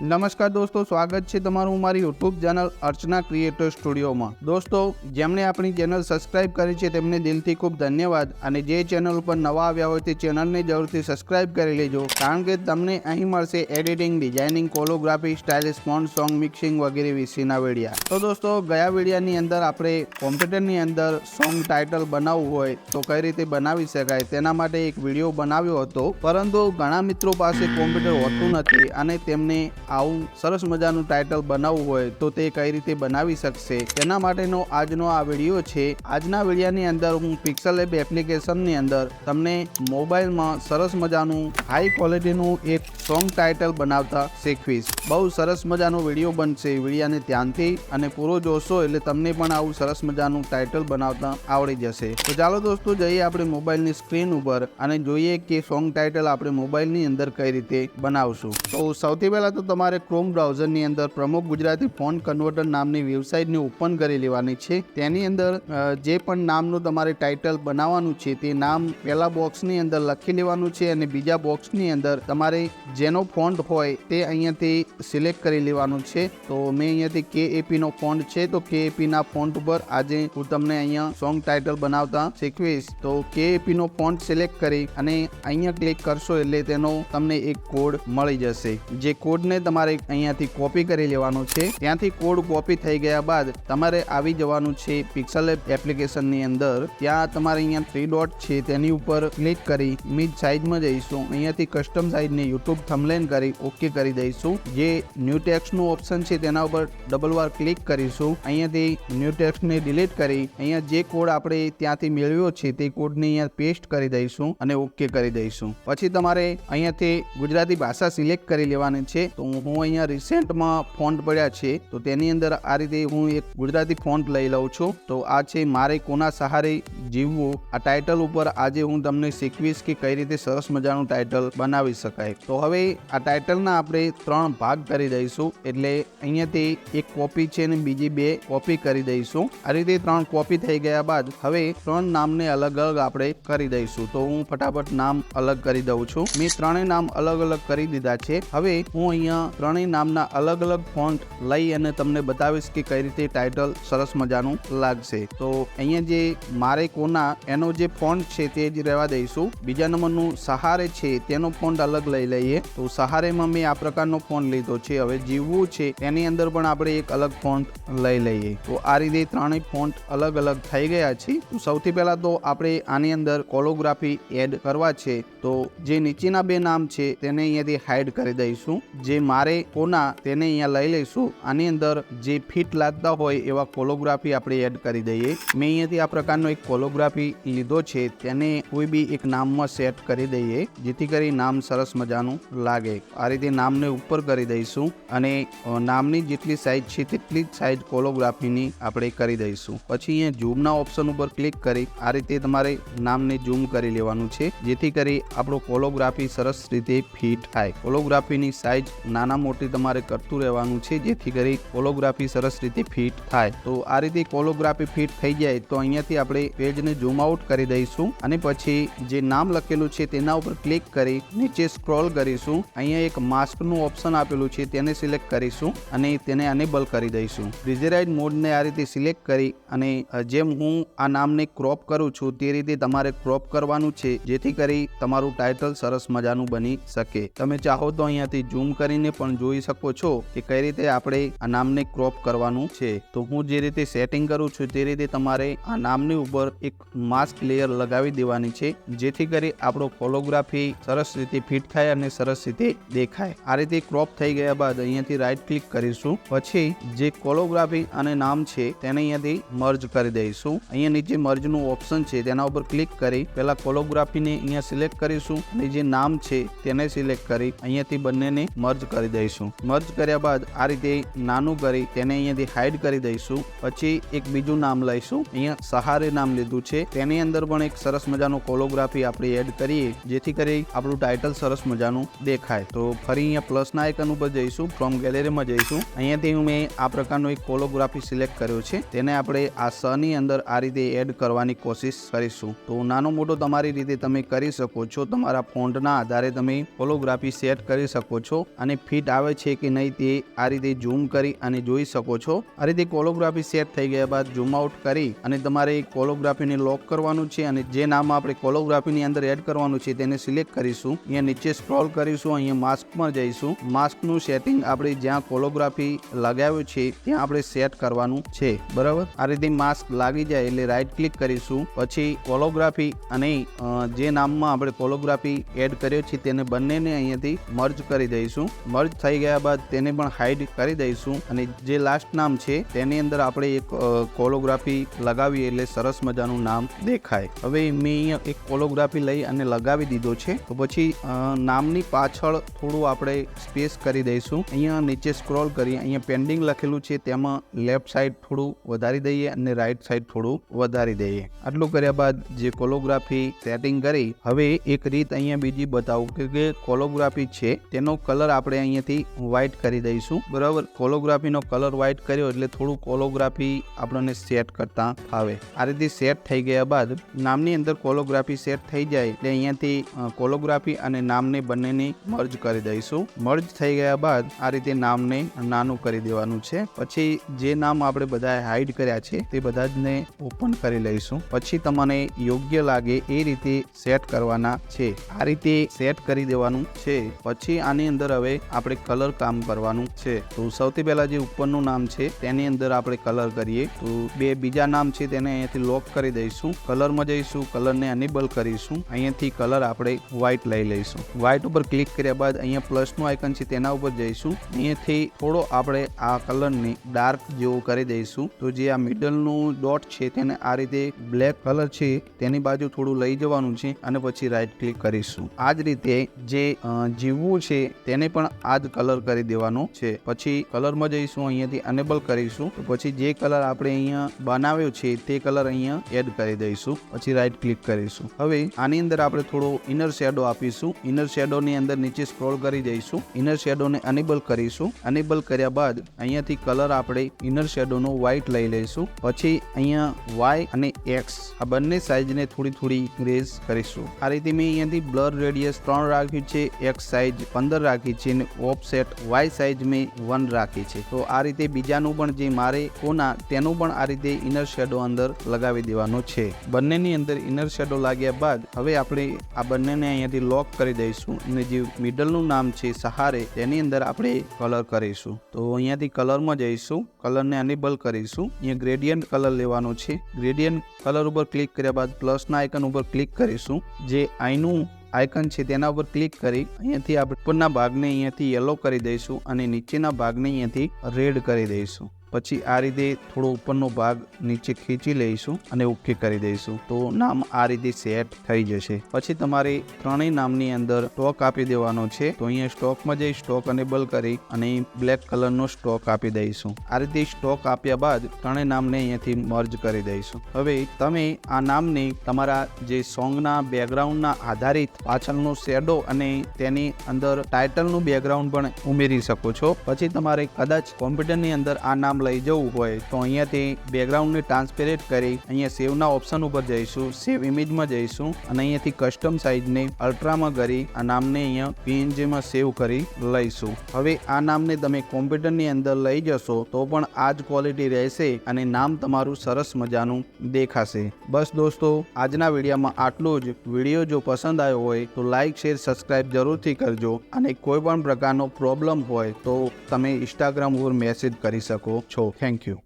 નમસ્કાર દોસ્તો, સ્વાગત છે તમારું મારી યુટ્યુબ ચેનલ અર્ચના ક્રિએટર સ્ટુડિયોમાં દોસ્તો, જેમણે આપણી ચેનલ સબસ્ક્રાઇબ કરી છે તેમને દિલથી ખૂબ ધન્યવાદ અને જે ચેનલ ઉપર નવા આવ્યા હોય તે ચેનલને જરૂરથી સબસ્ક્રાઇબ કરી લેજો, કારણ કે તમને અહીં મળશે editing designing calligraphy stylish font song mixing વગેરે વિશેના વિડીયા તો દોસ્તો, ગયા વિડીયાની અંદર આપણે કોમ્પ્યુટરની અંદર સોંગ ટાઇટલ બનાવવું હોય તો કઈ રીતે બનાવી શકાય તેના માટે એક વીડિયો બનાવ્યો હતો. પરંતુ ઘણા મિત્રો પાસે કોમ્પ્યુટર હોતું નથી અને તેમને આવું સરસ મજાનું ટાઇટલ બનાવવું હોય તો તે કઈ રીતે બનાવી શકશે? તેના માટેનો આજનો આ વીડિયો છે. આજના વિડીયાની અંદર હું પિક્સલ એપ એપ્લિકેશનની અંદર તમને મોબાઈલમાં સરસ મજાનું હાઈ ક્વોલિટીનું એક સોંગ ટાઇટલ બનાવતા શીખવીશ. બહુ સરસ મજાનો વીડિયો બનશે વિડીયાને ધ્યાનથી અને પૂરો જોશો એટલે તમને પણ આવું સરસ મજાનું ટાઇટલ બનાવતા આવડી જશે. તો ચાલો દોસ્તો જઈએ આપણે મોબાઈલની સ્ક્રીન ઉપર અને જોઈએ કે સોંગ ટાઇટલ આપણે મોબાઈલની અંદર કઈ રીતે બનાવશું. તો સૌથી પહેલાં તો તમારે ક્રોમ બ્રાઉઝરની અંદર પ્રમુખ ગુજરાતી ફોન કન્વર્ટર નામની વેબસાઇટને ઓપન કરી લેવાની છે. તેની અંદર જે પણ નામનું તમારે ટાઇટલ બનાવવાનું છે, તે નામ પહેલા બોક્સની અંદર લખી લેવાનું છે અને બીજા બોક્સની અંદર તમારે જેનો ફોન્ટ હોય તે અહીંયાથી સિલેક્ટ કરી લેવાનું છે. તો મેં અહીંયાથી કે એપીનો ફોન્ટ છે. તો કે એપીના ફોન્ટ ઉપર આજે હું તમને અહીંયા સોંગ ટાઇટલ બનાવતા શીખવીશ. તો કે એપીનો ફોન્ટ સિલેક્ટ કરી અને અહીંયા ક્લિક કરશો એટલે તેનો તમને એક કોડ મળી જશે. જે કોડને તમારે અહીંયાથી કોપી કરી લેવાનો છે. ત્યાંથી કોડ કોપી થઈ ગયા બાદ તમારે આવી જવાનું છે પિક્સલ એપ એપ્લિકેશનની અંદર. ત્યાં તમારે અહીંયા થ્રી ડોટ છે તેની ઉપર ક્લિક કરી મિડ સાઇઝમાં જઈશું. અહીંયાથી કસ્ટમ સાઇઝને યુટ્યુબ થમલેન કરી ઓકે કરી દઈશું. જે ન્યૂ ટેક્સનું ઓપ્શન છે તેના ઉપર ડબલ વાર ક્લિક કરીશું. અહીંયાથી ન્યૂ ટેક્સને ડિલીટ કરી અહીંયા જે કોડ આપણે ત્યાંથી મેળવ્યો છે તે કોડને અહીંયા પેસ્ટ કરી દઈશું અને ઓકે કરી દઈશું. પછી તમારે અહીંયાથી ગુજરાતી ભાષા સિલેક્ટ કરી લેવાની છે. તો હું અહીંયા રિસેન્ટમાં ફોન્ટ પડ્યા છે, તો તેની અંદર આ રીતે હું એક ગુજરાતી ફોન્ટ લઈ લઉં છું. તો આ છે મારે કોના સહારે જીવવું? આ ટાઇટલ ઉપર આજે હું તમને શીખવીશ કે કઈ રીતે સરસ મજાનું ટાઇટલ બનાવી શકાય. તો હવે આ ટાઇટલના આપણે ત્રણ ભાગ કરી દઈશું. એટલે અહીંયાથી એક કોપી છે અને બીજી બે કોપી કરી દઈશું. આ રીતે ત્રણ કોપી થઈ ગયા બાદ હવે ત્રણ નામને અલગ અલગ આપણે કરી દઈશું. તો હું ફટાફટ નામ અલગ કરી દઉં છું. મેં ત્રણેય નામ અલગ અલગ કરી દીધા છે. હવે હું અહીંયા ત્રણેય નામના અલગ અલગ ફોન્ટ લઈ અને તમને બતાવીશ કે કઈ રીતે ટાઇટલ સરસ મજાનું લાગશે. તો અહીંયા જે મારે કોના, એનો જે ફોન્ટ છે તે જ રહેવા દઈશું. બીજા નંબરનું સહારે છે તેનો ફોન્ટ અલગ લઈ લઈએ. તો સહારેમાં મેં આ પ્રકારનો ફોન્ટ લીધો છે. હવે જીવવું છે તેની અંદર પણ આપણે એક અલગ ફોન્ટ લઈ લઈએ. તો આ રીતે ત્રણેય ફોન્ટ અલગ અલગ થઈ ગયા છે. તો સૌથી પહેલા તો આપણે આની અંદર કોલોગ્રાફી એડ કરવા છે. તો જે નીચેના બે નામ છે તેને અહીંયાથી હાઈડ કરી દઈશું. જે મારે કોના તેને અહીંયા લઈ લઈશું. આની અંદર જે ફિટ લાગતા હોય એવા કોલોગ્રાફી આપણે એડ કરી દઈએ. મેં અહીંયાથી આ પ્રકારનો એક કોલોગ્રાફી લીધો છે, તેને કોઈ બી એક નામમાં સેટ કરી દઈએ, જેથી કરી નામ સરસ મજાનું લાગે. આ રીતે નામને ઉપર કરી દઈશું અને નામની જેટલી સાઈઝ છે તેટલી જ સાઈઝ કોલોગ્રાફીની આપણે કરી દઈશું. પછી અહીંયા ઝૂમના ઓપ્શન ઉપર ક્લિક કરી આ રીતે તમારે નામને ઝૂમ કરી લેવાનું છે, જેથી કરી આપણો કોલોગ્રાફી સરસ રીતે ફિટ થાય. કોલોગ્રાફીની સાઈઝ નાના મોટી તમારે કરતું રહેવાનું છે, જેથી કરી કોલોગ્રાફી સરસ રીતે ફિટ થાય. તો આ રીતે કોલોગ્રાફી ફિટ થઈ જાય તો અહીંયાથી આપણે પેજને ઝૂમ આઉટ કરી દઈશું અને પછી જે નામ લખેલું છે તેના ઉપર ક્લિક કરી નીચે સ્ક્રોલ કરીશું. અહીંયા એક માસ્કનું ઓપ્શન આપેલું છે તેને સિલેક્ટ કરીશું અને તેને અનેબલ કરી દઈશું. પ્રિઝેરાઇડ મોડને આ રીતે સિલેક્ટ કરી અને જેમ હું આ નામને ક્રોપ કરું છું તે રીતે તમારે ક્રોપ કરવાનું છે, જેથી કરી તમારું ટાઇટલ સરસ મજાનું બની શકે. તમે ચાહો તો અહીંયાથી ઝૂમ કરીને પણ જોઈ શકો છો કે કઈ રીતે આપણે આ નામને ક્રોપ કરવાનું છે. તો હું જે રીતે સેટિંગ કરું છું તે રીતે તમારે આ નામની ઉપર એક માસ્ક લેયર લગાવી દેવાની છે, જેથી કરી આપણો કોલોગ્રાફી સરસ રીતે ફિટ થાય અને સરસ રીતે દેખાય. આ રીતે ક્રોપ થઈ ગયા બાદ અહીંયાથી રાઈટ ક્લિક કરીશું. પછી જે કોલોગ્રાફી અને નામ છે તેને અહીંયાથી મર્જ કરી દઈશું. અહીંયા નીચે મર્જનું ઓપ્શન છે તેના ઉપર ક્લિક કરી પહેલા કોલોગ્રાફીને અહીંયા સિલેક્ટ કરીશું અને જે નામ છે તેને સિલેક્ટ કરી અહીંયાથી બંનેને મર્જ કરી દઈશું. મર્જ કર્યા બાદ આ રીતે નાનું કરી તેને અહીંયાથી હાઈડ કરી દઈશું. પછી એક બીજું નામ લઈશું. અહીંયા સહારે નામ લીધું છે. તેની અંદર પણ એક સરસ મજાનું કોલોગ્રાફી આપણે એડ કરીએ, જેથી કરી આપણું ટાઇટલ સરસ મજાનું દેખાય. તો ફરી અહીંયા પ્લસના આઇકન ઉપર જઈશું ફ્રોમ ગેલેરીમાં જઈશું. અહીંયાથી મેં આ પ્રકારનો એક કોલોગ્રાફી સિલેક્ટ કર્યો છે. તેને આપણે આ સની અંદર આ રીતે એડ કરવાની કોશિશ કરીશું. તો નાનો મોટો તમારી રીતે તમે કરી શકો છો. તમારા ફોન્ટના આધારે તમે કોલોગ્રાફી સેટ કરી શકો છો. અને ફિટ આવે છે કે નહીં તે આ રીતે ઝૂમ કરી અને જોઈ શકો છો. આ રીતે કોલોગ્રાફી સેટ થઈ ગયા બાદ ઝૂમ આઉટ કરી અને તમારે કોલોગ્રાફીને લોક કરવાનું છે અને જે નામ આપણે કોલોગ્રાફીની અંદર એડ કરવાનું છે તેને સિલેક્ટ કરીશું. અહીંયા નીચે સ્ક્રોલ કરીશું, અહીંયા માસ્કમાં જઈશું. માસ્કનું સેટિંગ આપણે જ્યાં કોલોગ્રાફી લગાવ્યું છે ત્યાં આપણે સેટ કરવાનું છે. બરાબર? આ રીતે માસ્ક લાગી જાય એટલે રાઈટ ક્લિક કરીશું. પછી કોલોગ્રાફી અને જે નામમાં આપણે કોલોગ્રાફી એડ કર્યો છે તેને બંનેને અહીંયાથી મર્જ કરી દઈશું. મર્જ થઈ ગયા બાદ તેને પણ હાઈડ કરી દઈશું. અને જે લાસ્ટ નામ છે, તેની અંદર આપણે એક કોલોગ્રાફી લગાવીએ એટલે સરસ મજાનું નામ દેખાય. હવે મેં એક કોલોગ્રાફી લઈ અને લગાવી દીધો છે. તો પછી નામની પાછળ થોડું આપણે સ્પેસ કરી દઈશું. અહીંયા નીચે સ્ક્રોલ કરી, અહીંયા પેન્ડિંગ લખેલું છે, તેમાં લેફ્ટ સાઈડ થોડું વધારી દઈએ અને રાઈટ સાઈડ થોડું વધારી દઈએ. આટલું કર્યા બાદ જે કોલોગ્રાફી સેટિંગ કરી, હવે એક રીત અહીંયા બીજી બતાવું કે કોલોગ્રાફી છે, તેનો કલર આપણે અહીંયાથી વ્હાઈટ કરી દઈશું. બરાબર? કોલોગ્રાફીનો કલર વ્હાઈટ કર્યો એટલે થોડું કોલોગ્રાફી આપણને સેટ કરતા ફાવે આ રીતે સેટ થઈ ગયા બાદ નામની અંદર કોલોગ્રાફી સેટ થઈ જાય એટલે અહીંયાથી કોલોગ્રાફી અને નામને બંનેને મર્જ કરી દઈશું. મર્જ થઈ ગયા બાદ આ રીતે નામને નાનું કરી દેવાનું છે. પછી જે નામ આપણે બધા હાઈડ કર્યા છે તે બધા જને ઓપન કરી લઈશું. પછી તમને યોગ્ય લાગે એ રીતે સેટ કરવાના છે. આ રીતે સેટ કરી દેવાનું છે. પછી આની અંદર હવે આપણે કલર કામ કરવાનું છે. તો સૌથી પહેલા જે ઉપરનું નામ છે, તેની અંદર આપણે કલર કરીએ. તો બે બીજા નામ છે, તેને અહીંયાથી લોક કરી દઈશું. કલરમાં જઈશું, કલરને અનેબલ કરીશું. અહીંયાથી કલર આપણે વ્હાઈટ લઈ લઈશું. વ્હાઈટ ઉપર ક્લિક કર્યા બાદ અહીંયા પ્લસનું આઇકન છે, તેના ઉપર જઈશું. અહીંયાથી થોડો આપણે આ કલરને ડાર્ક જેવો કરી દઈશું. તો જે આ મિડલનું ડોટ છે, તેને આ રીતે બ્લેક કલર છે, તેની બાજુ થોડું લઈ જવાનું છે અને પછી રાઈટ ક્લિક કરીશું. આ જ રીતે જે જીવવું છે, તેને પણ આ જ કલર કરી દેવાનો છે. પછી કલરમાં જઈશું, અહીંયાથી અનેબલ કરીશું. તો પછી જે કલર આપણે અહીંયા બનાવ્યો છે, તે કલર અહીંયા એડ કરી દઈશું. પછી રાઈટ ક્લિક કરીશું. હવે આની અંદર આપણે થોડો ઇનર શેડો આપીશું. ઇનર શેડોની અંદર નીચે સ્ક્રોલ કરી જઈશું ઇનર શેડોને અનેબલ કરીશું. અનેબલ કર્યા બાદ અહીંયાથી કલર આપણે ઇનર શેડોનો વ્હાઇટ લઈ લઈશું. પછી અહીંયા વાય અને એક્સ આ બંને સાઇઝને થોડી થોડી ઇન્ક્રીઝ કરીશું. આ રીતે મેં અહીંયાથી બ્લર રેડિયસ ત્રણ રાખ્યું છે એક્સ સાઇઝ પંદર રાખી છે અને ઓફસેટ વાય સાઈઝ મેં વન રાખી છે. તો આ રીતે બીજાનું પણ જે મારે કોના, તેનું પણ આ રીતે ઇનર શેડો અંદર લગાવી દેવાનો છે. બંનેની અંદર ઇનર શેડો લાગ્યા બાદ હવે આપણે આ બંનેને અહીંયાથી લોક કરી દઈશું અને જે મિડલનું નામ છે સહારે, તેની અંદર આપણે કલર કરીશું. તો અહીંયાથી કલરમાં જઈશું કલરને અનેબલ કરીશું. અહીંયા ગ્રેડિયન્ટ કલર લેવાનો છે. ગ્રેડિયન્ટ કલર ઉપર ક્લિક કર્યા બાદ પ્લસના આઇકન ઉપર ક્લિક કરીશું. જે આઈનું આઇકન છે તેના ઉપર ક્લિક કરી અહીંયાથી આપણે ઉપરના ભાગને અહીંયાથી યલો કરી દઈશું અને નીચેના ભાગને અહીંયાથી રેડ કરી દઈશું. પછી આ રીતે થોડો ઉપરનો ભાગ નીચે ખેંચી લઈશું અને ઓકે કરી દઈશું. તો નામ આ રીતે સેટ થઈ જશે. પછી તમારે ત્રણેય નામની અંદર સ્ટોક આપી દેવાનો છે. તો અહીંયા સ્ટોકમાં જઈ સ્ટોક અનેબલ કરી અને બ્લેક કલરનો સ્ટોક આપી દઈશું. આ રીતે સ્ટોક આપ્યા બાદ ત્રણેય નામને અહીંયાથી મર્જ કરી દઈશું. હવે તમે આ નામને તમારા જે સોંગના બેકગ્રાઉન્ડના આધારિત પાછળનો શેડો અને તેની અંદર ટાઇટલનું બેકગ્રાઉન્ડ પણ ઉમેરી શકો છો. પછી તમારે કદાચ કોમ્પ્યુટરની અંદર આ નામ લઈ જવું હોય, તો અહીંયાથી બેકગ્રાઉન્ડને ટ્રાન્સપેરેન્ટ કરી અહીંયા સેવના ઓપ્શન ઉપર જઈશું સેવ ઇમેજમાં જઈશું અને અહીંયાથી કસ્ટમ સાઇઝને અલ્ટ્રામાં કરી આ નામને અહીંયા પીએનજીમાં સેવ કરી લઈશું. હવે આ નામને તમે કોમ્પ્યુટરની અંદર લઈ જશો, તો પણ આ જ ક્વોલિટી રહેશે અને નામ તમારું સરસ મજાનું દેખાશે. બસ દોસ્તો, આજના વિડીયોમાં આટલું જ. વીડિયો જો પસંદ આવ્યો હોય, તો લાઇક શેર સબસ્ક્રાઇબ જરૂરથી કરજો અને કોઈ પણ પ્રકારનો પ્રોબ્લેમ હોય, તો તમે ઇન્સ્ટાગ્રામ ઉપર મેસેજ કરી શકો. show. Thank you.